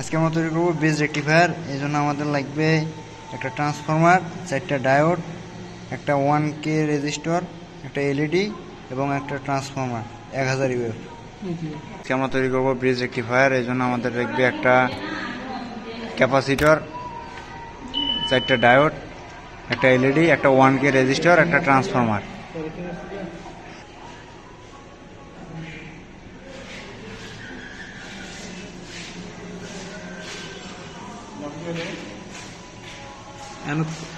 আজকে আমরা তৈরি করব। বেজ রেক্টিফায়ার এই জন্য আমাদের লাগবে একটা ট্রান্সফরমার চারটা ডায়োড একটা ওয়ান কে রেজিস্টর একটা এলইডি এবং একটা ট্রান্সফরমার এক হাজার ইউএফ আজকে আমরা তৈরি করব। ব্রিজ রেক্টিফায়ার এই জন্য আমাদের লাগবে একটা ক্যাপাসিটর চারটা ডায়োড একটা এলইডি একটা ওয়ান কে রেজিস্টর একটা ট্রান্সফরমার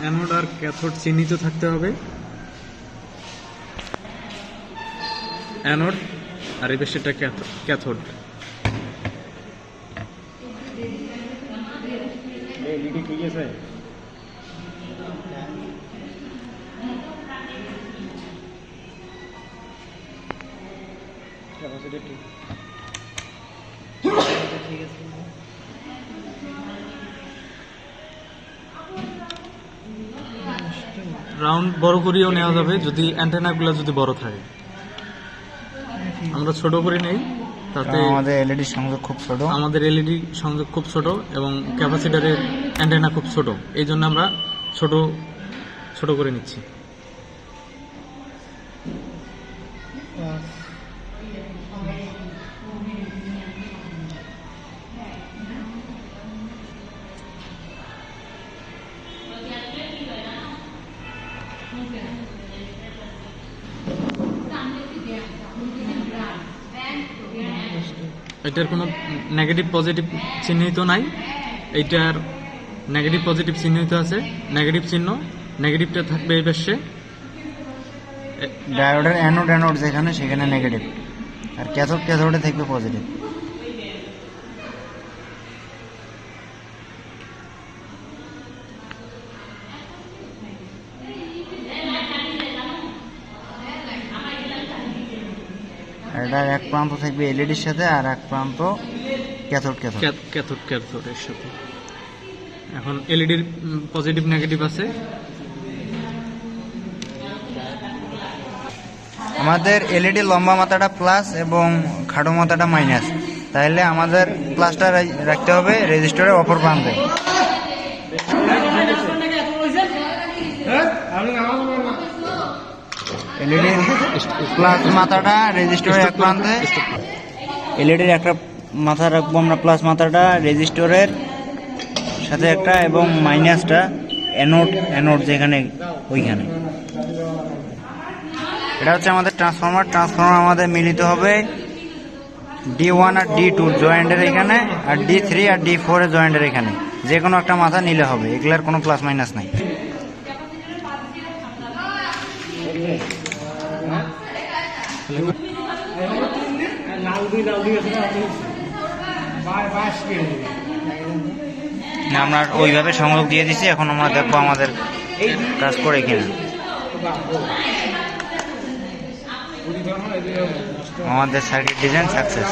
অ্যানোড আর ক্যাথোড চিহ্নিত থাকতে হবে। অ্যানোড আর এই পাশেটা ক্যাথোড। রাউন্ড বড় করেও নেওয়া যাবে যদি অ্যান্টেনাগুলো যদি বড় থাকে। আমরা ছোট করে নেই তাতে আমাদের এলইডি সংযোগ খুব ছোট। আমাদের এলইডি সংযোগ খুব ছোট এবং ক্যাপাসিটারের অ্যান্টেনা খুব ছোট। এই জন্য আমরা ছোট ছোট করে নিচ্ছি। এটার কোনো নেগেটিভ পজিটিভ চিহ্নিত নাই। এইটার নেগেটিভ পজিটিভ চিহ্নিত আছে। নেগেটিভ চিহ্ন নেগেটিভটা থাকবে এই পাশে। ডায়োডের অ্যানোড অ্যানোড যেখানে, সেখানে নেগেটিভ আর ক্যাথোড ক্যাথোডে থাকবে পজিটিভ এটার এক প্রান্ত থাকবে এলইডির সাথে আর এক প্রান্ত ক্যাথোড ক্যাথোড ক্যাথোড ক্যাথোডের সাথে। এখন এলইডির পজিটিভ নেগেটিভ আছে? আমাদের এলইডি লম্বা মাথাটা প্লাস এবং খাটো মাথাটা মাইনাস তাহলে আমাদের প্লাসটা রাখতে হবে রেজিস্টারের অপর প্রান্তে। এলইডি প্লাস মাথাটা রেজিস্টারের এক প্রান্তে এলইডির একটা মাথা রাখব আমরা প্লাস মাথাটা রেজিস্টরের সাথে একটা এবং মাইনাসটা অ্যানোড অ্যানোড যেখানে ওইখানে। এটা হচ্ছে আমাদের ট্রান্সফর্মার ট্রান্সফর্মার আমাদের মিলিত হবে ডি ওয়ান আর ডি টু জয়েন্টের এখানে আর ডি থ্রি আর ডি ফোর এর জয়েন্টের এখানে। যে কোনো একটা মাথা নিলে হবে এগুলার কোনো প্লাস মাইনাস নাই। আমরা ওইভাবে সংযোগ দিয়ে দিছি, এখন আমরা দেখব আমাদের কাজ করে কিনা। আমাদের সার্কিট ডিজাইন সাকসেস